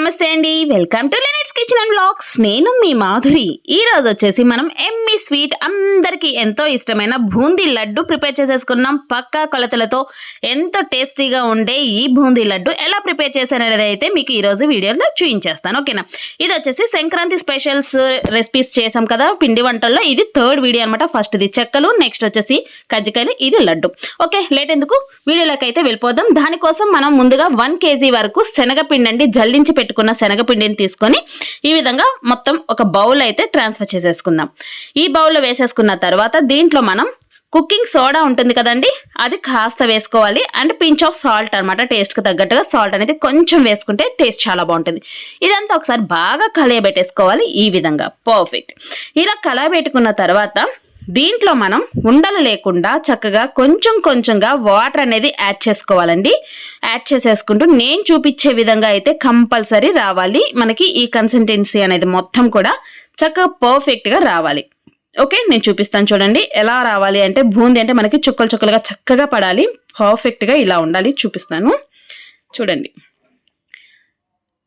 నమస్తే అండి. Welcome to kitchen and blogs నేను మీ మాధురి. ఈ రోజు వచ్చేసి మనం ఎమ్మి స్వీట్ అందరికీ ఎంతో ఇష్టమైన బూందీ లడ్డు ప్రిపేర్ చేసేసుకున్నాం. పక్కా కొలతలతో ఎంతో టేస్టీగా ఉండే ఈ బూందీ లడ్డు ఎలా ప్రిపేర్ చేశాననేది అయితే మీకు ఈరోజు వీడియోలో చూపించేస్తాను. ఓకేనా? ఇది వచ్చేసి సంక్రాంతి స్పెషల్స్ రెసిపీస్ చేసాం కదా పిండి వంటల్లో. ఇది థర్డ్ వీడియో అనమాట ఫస్ట్ ఇది చెక్కలు నెక్స్ట్ వచ్చేసి కజ్జికాయలు. ఇది లడ్డు. ఓకే లేట్ ఎందుకు? వీడియోలోకి అయితే వెళ్ళిపోదాం. దానికోసం మనం ముందుగా వన్ కేజీ వరకు శనగపిండి అండి జల్లించి పెట్టుకున్న శనగపిండిని తీసుకొని ఈ విధంగా మొత్తం ఒక బౌల్ అయితే ట్రాన్స్ఫర్ చేసేసుకుందాం. ఈ బౌల్లో వేసేసుకున్న తర్వాత దీంట్లో మనం కుకింగ్ సోడా ఉంటుంది కదండి అది కాస్త వేసుకోవాలి. అండ్ పించ్ ఆఫ్ సాల్ట్ అనమాట టేస్ట్కి తగ్గట్టుగా సాల్ట్ అనేది కొంచెం వేసుకుంటే టేస్ట్ చాలా బాగుంటుంది. ఇదంతా ఒకసారి బాగా కలయబెట్టేసుకోవాలి ఈ విధంగా. పర్ఫెక్ట్ ఇలా కలయబెట్టుకున్న తర్వాత దీంట్లో మనం ఉండలు లేకుండా చక్కగా కొంచెం కొంచెంగా వాటర్ అనేది యాడ్ చేసుకోవాలండి. యాడ్ చేసేసుకుంటూ నేను చూపించే విధంగా అయితే కంపల్సరీ రావాలి. మనకి ఈ కన్సిస్టెన్సీ అనేది మొత్తం కూడా చక్కగా పర్ఫెక్ట్గా రావాలి. ఓకే నేను చూపిస్తాను చూడండి. ఎలా రావాలి అంటే బూందీ అంటే మనకి చుక్కలు చుక్కలుగా చక్కగా పడాలి. పర్ఫెక్ట్గా ఇలా ఉండాలి చూపిస్తాను. చూడండి.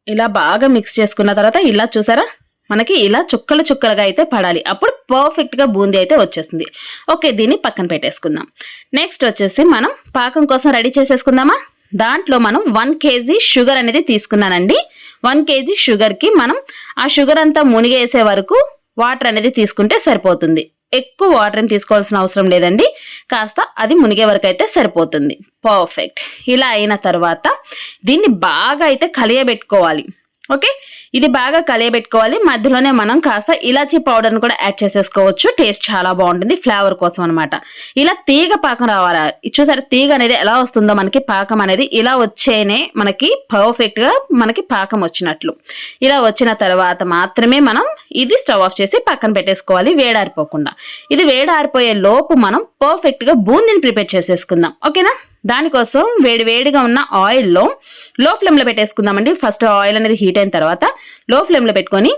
ఇలా బాగా మిక్స్ చేసుకున్న తర్వాత ఇలా చూసారా? మనకి ఇలా చుక్కలు చుక్కలుగా అయితే పడాలి. అప్పుడు పర్ఫెక్ట్గా బూందీ అయితే వచ్చేస్తుంది. ఓకే దీన్ని పక్కన పెట్టేసుకుందాం. నెక్స్ట్ వచ్చేసి మనం పాకం కోసం రెడీ చేసేసుకుందామా? దాంట్లో మనం వన్ కేజీ షుగర్ అనేది తీసుకున్నానండి. వన్ కేజీ షుగర్కి మనం ఆ షుగర్ అంతా మునిగేసే వరకు వాటర్ అనేది తీసుకుంటే సరిపోతుంది. ఎక్కువ వాటర్ ఏం తీసుకోవాల్సిన అవసరం లేదండి. కాస్త అది మునిగే వరకు అయితే సరిపోతుంది. పర్ఫెక్ట్ ఇలా అయిన తర్వాత దీన్ని బాగా అయితే కలియబెట్టుకోవాలి. ఓకే? ఇది బాగా కలియబెట్టుకోవాలి. మధ్యలోనే మనం కాస్త ఇలాచీ పౌడర్ని కూడా యాడ్ చేసేసుకోవచ్చు. టేస్ట్ చాలా బాగుంటుంది. ఫ్లేవర్ కోసం అనమాట ఇలా తీగ పాకం రావాలి? చూసారా? తీగ అనేది ఎలా వస్తుందో మనకి పాకం అనేది ఇలా వచ్చేనే మనకి పర్ఫెక్ట్గా మనకి పాకం వచ్చినట్లు. ఇలా వచ్చిన తర్వాత మాత్రమే మనం ఇది స్టవ్ ఆఫ్ చేసి పక్కన పెట్టేసుకోవాలి వేడారిపోకుండా. ఇది వేడారిపోయే లోపు మనం పర్ఫెక్ట్గా బూందీని ప్రిపేర్ చేసేసుకుందాం. ఓకేనా? దానికోసం వేడి వేడిగా ఉన్న ఆయిల్లో లో ఫ్లేమ్లో పెట్టేసుకుందామండి. ఫస్ట్ ఆయిల్ అనేది హీట్ అయిన తర్వాత లో ఫ్లేమ్లో పెట్టుకొని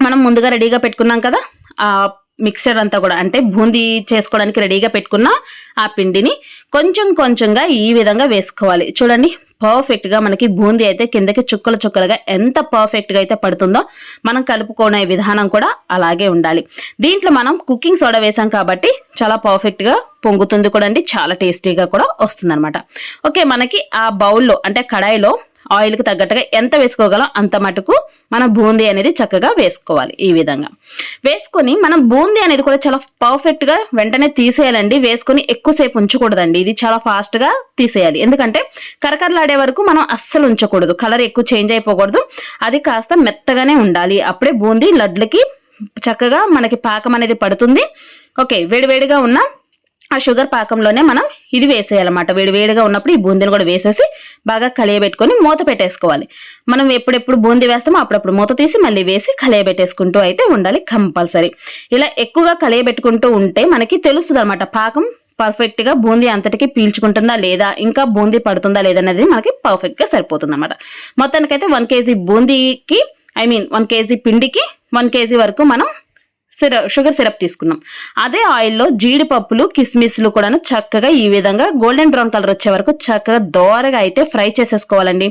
మనం ముందుగా రెడీగా పెట్టుకున్నాం కదా ఆ మిక్సర్ అంతా కూడా అంటే బూందీ చేసుకోవడానికి రెడీగా పెట్టుకున్న ఆ పిండిని కొంచెం కొంచెంగా ఈ విధంగా వేసుకోవాలి. చూడండి పర్ఫెక్ట్గా మనకి బూందీ అయితే కిందకి చుక్కలు చుక్కలుగా ఎంత పర్ఫెక్ట్గా అయితే పడుతుందో మనం కలుపుకునే విధానం కూడా అలాగే ఉండాలి. దీంట్లో మనం కుకింగ్ సోడా వేసాం కాబట్టి చాలా పర్ఫెక్ట్గా పొంగుతుంది కూడా అండి. చాలా టేస్టీగా కూడా వస్తుంది ఓకే మనకి ఆ బౌల్లో అంటే కడాయిలో ఆయిల్కి తగ్గట్టుగా ఎంత వేసుకోగలం అంత మటుకు మన బూందీ అనేది చక్కగా వేసుకోవాలి ఈ విధంగా. వేసుకొని మనం బూందీ అనేది కూడా చాలా పర్ఫెక్ట్గా వెంటనే తీసేయాలండి. వేసుకొని ఎక్కువసేపు ఉంచకూడదండి. ఇది చాలా ఫాస్ట్గా తీసేయాలి. ఎందుకంటే కరకరలాడే వరకు మనం అస్సలు ఉంచకూడదు. కలర్ ఎక్కువ చేంజ్ అయిపోకూడదు. అది కాస్త మెత్తగానే ఉండాలి. అప్పుడే బూందీ లడ్లకి చక్కగా మనకి పాకం అనేది పడుతుంది. ఓకే వేడివేడిగా ఉన్న ఆ షుగర్ పాకంలోనే మనం ఇది వేసేయాలన్నమాట. వేడి వేడిగా ఉన్నప్పుడు ఈ బూందీని కూడా వేసేసి బాగా కలియబెట్టుకొని మూత పెట్టేసుకోవాలి. మనం ఎప్పుడెప్పుడు బూందీ వేస్తామో అప్పుడప్పుడు మూత తీసి మళ్ళీ వేసి కలియబెట్టేసుకుంటూ అయితే ఉండాలి కంపల్సరీ. ఇలా ఎక్కువగా కలియబెట్టుకుంటూ ఉంటే మనకి తెలుస్తుంది అనమాట పాకం పర్ఫెక్ట్గా బూందీ అంతటికి పీల్చుకుంటుందా లేదా ఇంకా బూందీ పడుతుందా లేదా అనేది మనకి పర్ఫెక్ట్గా సరిపోతుంది అనమాట మొత్తానికైతే వన్ కేజీ బూందీకి ఐ మీన్ వన్ కేజీ పిండికి వన్ కేజీ వరకు మనం సిరప్ షుగర్ సిరప్ తీసుకున్నాం. అదే ఆయిల్లో జీడిపప్పులు కిస్మిస్లు కూడా చక్కగా ఈ విధంగా గోల్డెన్ బ్రౌన్ కలర్ వచ్చే వరకు చక్కగా దోరగా అయితే ఫ్రై చేసేసుకోవాలండి.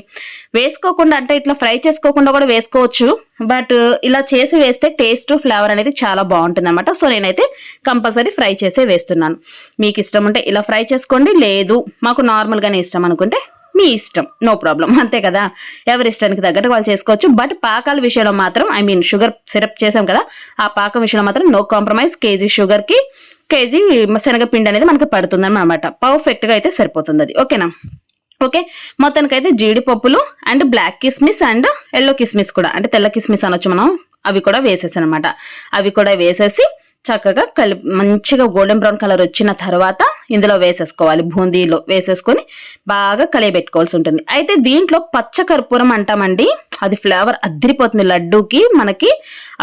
వేసుకోకుండా అంటే ఇట్లా ఫ్రై చేసుకోకుండా కూడా వేసుకోవచ్చు. బట్ ఇలా చేసి వేస్తే టేస్ట్ ఫ్లేవర్ అనేది చాలా బాగుంటుంది అనమాట సో నేనైతే కంపల్సరీ ఫ్రై చేసే వేస్తున్నాను. మీకు ఇష్టం ఉంటే ఇలా ఫ్రై చేసుకోండి. లేదు మాకు నార్మల్గానే ఇష్టం అనుకుంటే మీ ఇష్టం. నో ప్రాబ్లం అంతే కదా? ఎవరి ఇష్టానికి తగ్గట్టు వాళ్ళు చేసుకోవచ్చు. బట్ పాకాల విషయంలో మాత్రం ఐ మీన్ షుగర్ సిరప్ చేసాం కదా ఆ పాకం విషయంలో మాత్రం నో కాంప్రమైజ్ కేజీ షుగర్కి కేజీ శనగపిండి అనేది మనకి పడుతుంది అనమాట పర్ఫెక్ట్గా అయితే సరిపోతుంది అది ఓకేనా ఓకే మొత్తానికైతే జీడిపప్పులు అండ్ బ్లాక్ కిస్మిస్ అండ్ ఎల్లో కిస్మిస్ కూడా. అంటే తెల్ల కిస్మిస్ అనొచ్చు మనం. అవి కూడా వేసేసాను అనమాట అవి కూడా వేసేసి చక్కగా కలిపి మంచిగా గోల్డెన్ బ్రౌన్ కలర్ వచ్చిన తర్వాత ఇందులో వేసేసుకోవాలి బూందీలో వేసేసుకొని బాగా కలియబెట్టుకోవాల్సి ఉంటుంది. అయితే దీంట్లో పచ్చ కర్పూరం అంటామండి అది ఫ్లేవర్ అద్దరిపోతుంది లడ్డూకి మనకి.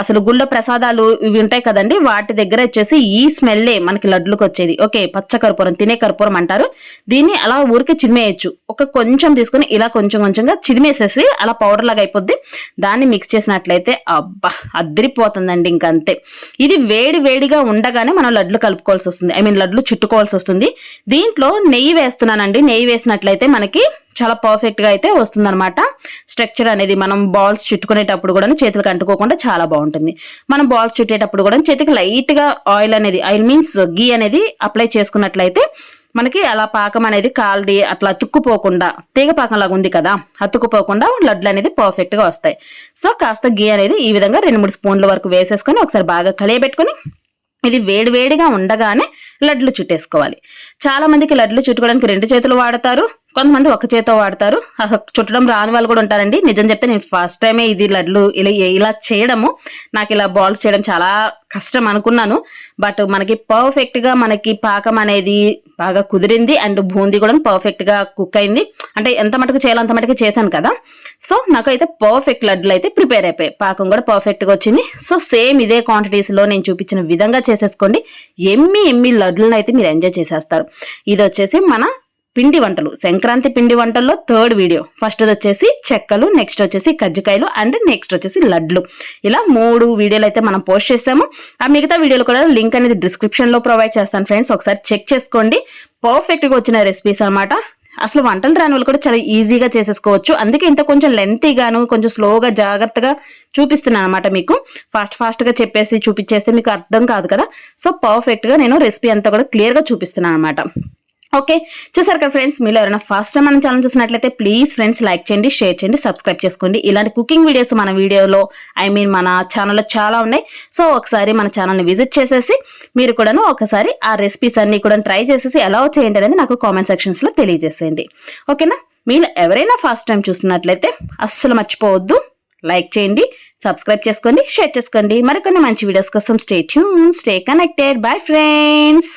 అసలు గుళ్ళ ప్రసాదాలు ఇవి ఉంటాయి కదండి వాటి దగ్గర వచ్చేసి ఈ స్మెల్లే మనకి లడ్లకు వచ్చేది. ఓకే పచ్చ కర్పూరం తినే కర్పూరం అంటారు. దీన్ని అలా ఊరికే చిరిమేయచ్చు ఒక కొంచెం తీసుకుని ఇలా కొంచెం కొంచెంగా చిరిమేసేసి అలా పౌడర్ లాగా అయిపోద్ది. దాన్ని మిక్స్ చేసినట్లయితే అబ్బా అద్దరిపోతుందండి ఇంకంతే. ఇది వేడి వేడిగా ఉండగానే మనం లడ్లు కలుపుకోవాల్సి వస్తుంది. ఐ మీన్ లడ్లు చుట్టుకోవాల్సి వస్తుంది. దీంట్లో నెయ్యి వేస్తున్నానండి. నెయ్యి వేసినట్లయితే మనకి చాలా పర్ఫెక్ట్గా అయితే వస్తుందన్నమాట. స్ట్రక్చర్ అనేది మనం బాల్స్ చుట్టుకునేటప్పుడు కూడా చేతులకు అంటుకోకుండా చాలా బాగుంటుంది. మనం బాల్స్ చుట్టేటప్పుడు కూడా చేతికి లైట్గా ఆయిల్ అనేది ఆయిల్ మీన్స్ గీ అనేది అప్లై చేసుకున్నట్లయితే మనకి అలా పాకం అనేది కాల్ది అట్లా అతుక్కుపోకుండా తీగ పాకం లాగా ఉంది కదా అతుక్కుపోకుండా లడ్లు అనేది పర్ఫెక్ట్గా వస్తాయి. సో కాస్త గీ అనేది ఈ విధంగా రెండు మూడు స్పూన్ల వరకు వేసేసుకొని ఒకసారి బాగా కలియబెట్టుకొని ఇది వేడి వేడిగా ఉండగానే లడ్లు చుట్టేసుకోవాలి. చాలా మందికి లడ్లు చుట్టుకోవడానికి రెండు చేతులు వాడతారు. కొంతమంది ఒక చేతో వాడతారు. అసలు చుట్టడం రాని వాళ్ళు కూడా ఉంటారండి. నిజం చెప్తే నేను ఫస్ట్ టైమే ఇది లడ్లు ఇలా ఇలా చేయడము. నాకు ఇలా బాల్స్ చేయడం చాలా కష్టం అనుకున్నాను. బట్ మనకి పర్ఫెక్ట్గా మనకి పాకం అనేది బాగా కుదిరింది. అండ్ బూందీ కూడా పర్ఫెక్ట్గా కుక్ అయింది. అంటే ఎంత మటుకు చేయాలో అంత మటుకు చేశాను కదా. సో నాకైతే పర్ఫెక్ట్ లడ్లు అయితే ప్రిపేర్ అయిపోయాయి. పాకం కూడా పర్ఫెక్ట్గా వచ్చింది. సో సేమ్ ఇదే క్వాంటిటీస్లో నేను చూపించిన విధంగా చేసేసుకోండి. ఎమ్మి ఎమ్మి లడ్లను అయితే మీరు ఎంజాయ్ చేసేస్తారు. ఇది వచ్చేసి మన పిండి వంటలు. సంక్రాంతి పిండి వంటల్లో థర్డ్ వీడియో ఫస్ట్ వచ్చేసి చెక్కలు నెక్స్ట్ వచ్చేసి కజ్జికాయలు అండ్ నెక్స్ట్ వచ్చేసి లడ్లు. ఇలా మూడు వీడియోలు అయితే మనం పోస్ట్ చేసాము. ఆ మిగతా వీడియోలు కూడా లింక్ అనేది డిస్క్రిప్షన్లో ప్రొవైడ్ చేస్తాను ఫ్రెండ్స్ ఒకసారి చెక్ చేసుకోండి. పర్ఫెక్ట్గా వచ్చిన రెసిపీస్ అనమాట అసలు వంటలు రాని వాళ్ళు కూడా చాలా ఈజీగా చేసేసుకోవచ్చు. అందుకే ఇంత కొంచెం లెంతీగాను కొంచెం స్లోగా జాగ్రత్తగా చూపిస్తున్నాను అనమాట మీకు. ఫాస్ట్ ఫాస్ట్గా చెప్పేసి చూపించేస్తే మీకు అర్థం కాదు కదా. సో పర్ఫెక్ట్గా నేను రెసిపీ అంతా కూడా క్లియర్గా చూపిస్తున్నాను అనమాట ఓకే? చూసారు కదా ఫ్రెండ్స్ మీరు ఎవరైనా ఫస్ట్ టైం మన ఛానల్ చూసినట్లయితే ప్లీజ్ ఫ్రెండ్స్ లైక్ చేయండి షేర్ చేయండి సబ్స్క్రైబ్ చేసుకోండి. ఇలాంటి కుకింగ్ వీడియోస్ మన వీడియోలో ఐ మీన్ మన ఛానల్లో చాలా ఉన్నాయి. సో ఒకసారి మన ఛానల్ని విజిట్ చేసేసి మీరు కూడాను ఒకసారి ఆ రెసిపీస్ అన్నీ కూడా ట్రై చేసేసి ఎలా చేయండి అనేది నాకు కామెంట్ సెక్షన్స్లో తెలియజేసేయండి. ఓకేనా? మీరు ఎవరైనా ఫస్ట్ టైం చూస్తున్నట్లయితే అస్సలు మర్చిపోవద్దు. లైక్ చేయండి సబ్స్క్రైబ్ చేసుకోండి షేర్ చేసుకోండి. మరికొన్ని మంచి వీడియోస్ కోసం stay tune stay connected bye friends